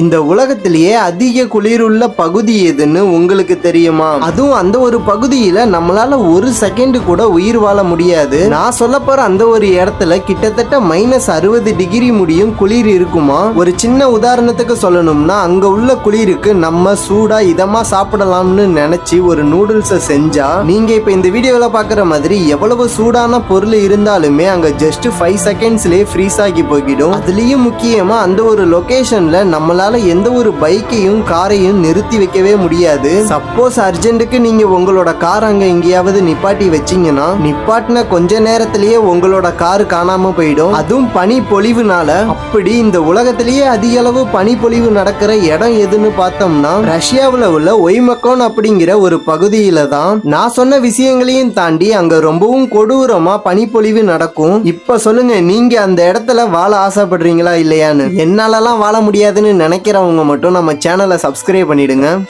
இந்த உலகத்திலேயே அதிக குளிருள்ள பகுதி எதுன்னு உங்களுக்கு தெரியுமா? அதுவும் அந்த ஒரு பகுதியில நம்மளால ஒரு செகண்ட் கூட உயிர் வாழ முடியாது. நான் சொல்ல போற அந்த ஒரு இடத்துல கிட்டத்தட்ட மைனஸ் அறுபது டிகிரி முடியும் குளிர் இருக்குமா? ஒரு சின்ன உதாரணத்துக்கு சொல்லணும்னா அங்க உள்ள குளிருக்கு நம்ம சூடா இதமா சாப்பிடலாம்னு நினைச்சு ஒரு நூடுல்ஸை செஞ்சா நீங்க இப்ப இந்த வீடியோல பாக்குற மாதிரி எவ்வளவு சூடான பொருள் இருந்தாலுமே அங்க ஜஸ்ட் ஃபைவ் செகண்ட்ஸ்லயே ஃப்ரீஸ் ஆகி போய்கிடும். அதுலயும் முக்கியமா அந்த ஒரு லொகேஷன்ல நம்மளால எந்த ஒரு பைக்கையும் காரையும் நிறுத்தி வைக்கவே முடியாது. சப்போஸ் அர்ஜென்ட்டுக்கு நீங்க உங்களோட கார் அங்க எங்கேயாவது நிப்பாட்டி வச்சீங்கன்னா நிப்பாட்டின கொஞ்ச நேரத்திலேயே உங்களோட கார் காணாம போயிடும். அதுவும் பனி பொழிவுனால. அப்படி இந்த உலகத்திலேயே அதிக அளவு பனி பொழிவு நடக்கிற இடம் எதுன்னு பார்த்தோம்னா ரஷ்யாவுல உள்ள ஒய்மக்கோன் அப்படிங்கிற ஒரு பகுதியில தான். நான் சொன்ன விஷயங்களையும் தாண்டி அங்க ரொம்பவும் கொடூரமா பனிப்பொழிவு நடக்கும். இப்ப சொல்லுங்க நீங்க அந்த இடத்துல வாழ ஆசைப்படுறீங்களா இல்லையான்னு. என்னாலலாம் வாழ முடியாதுன்னு நினைக்கிறவங்க மட்டும் நம்ம சேனலை சப்ஸ்கிரைப் பண்ணிடுங்க.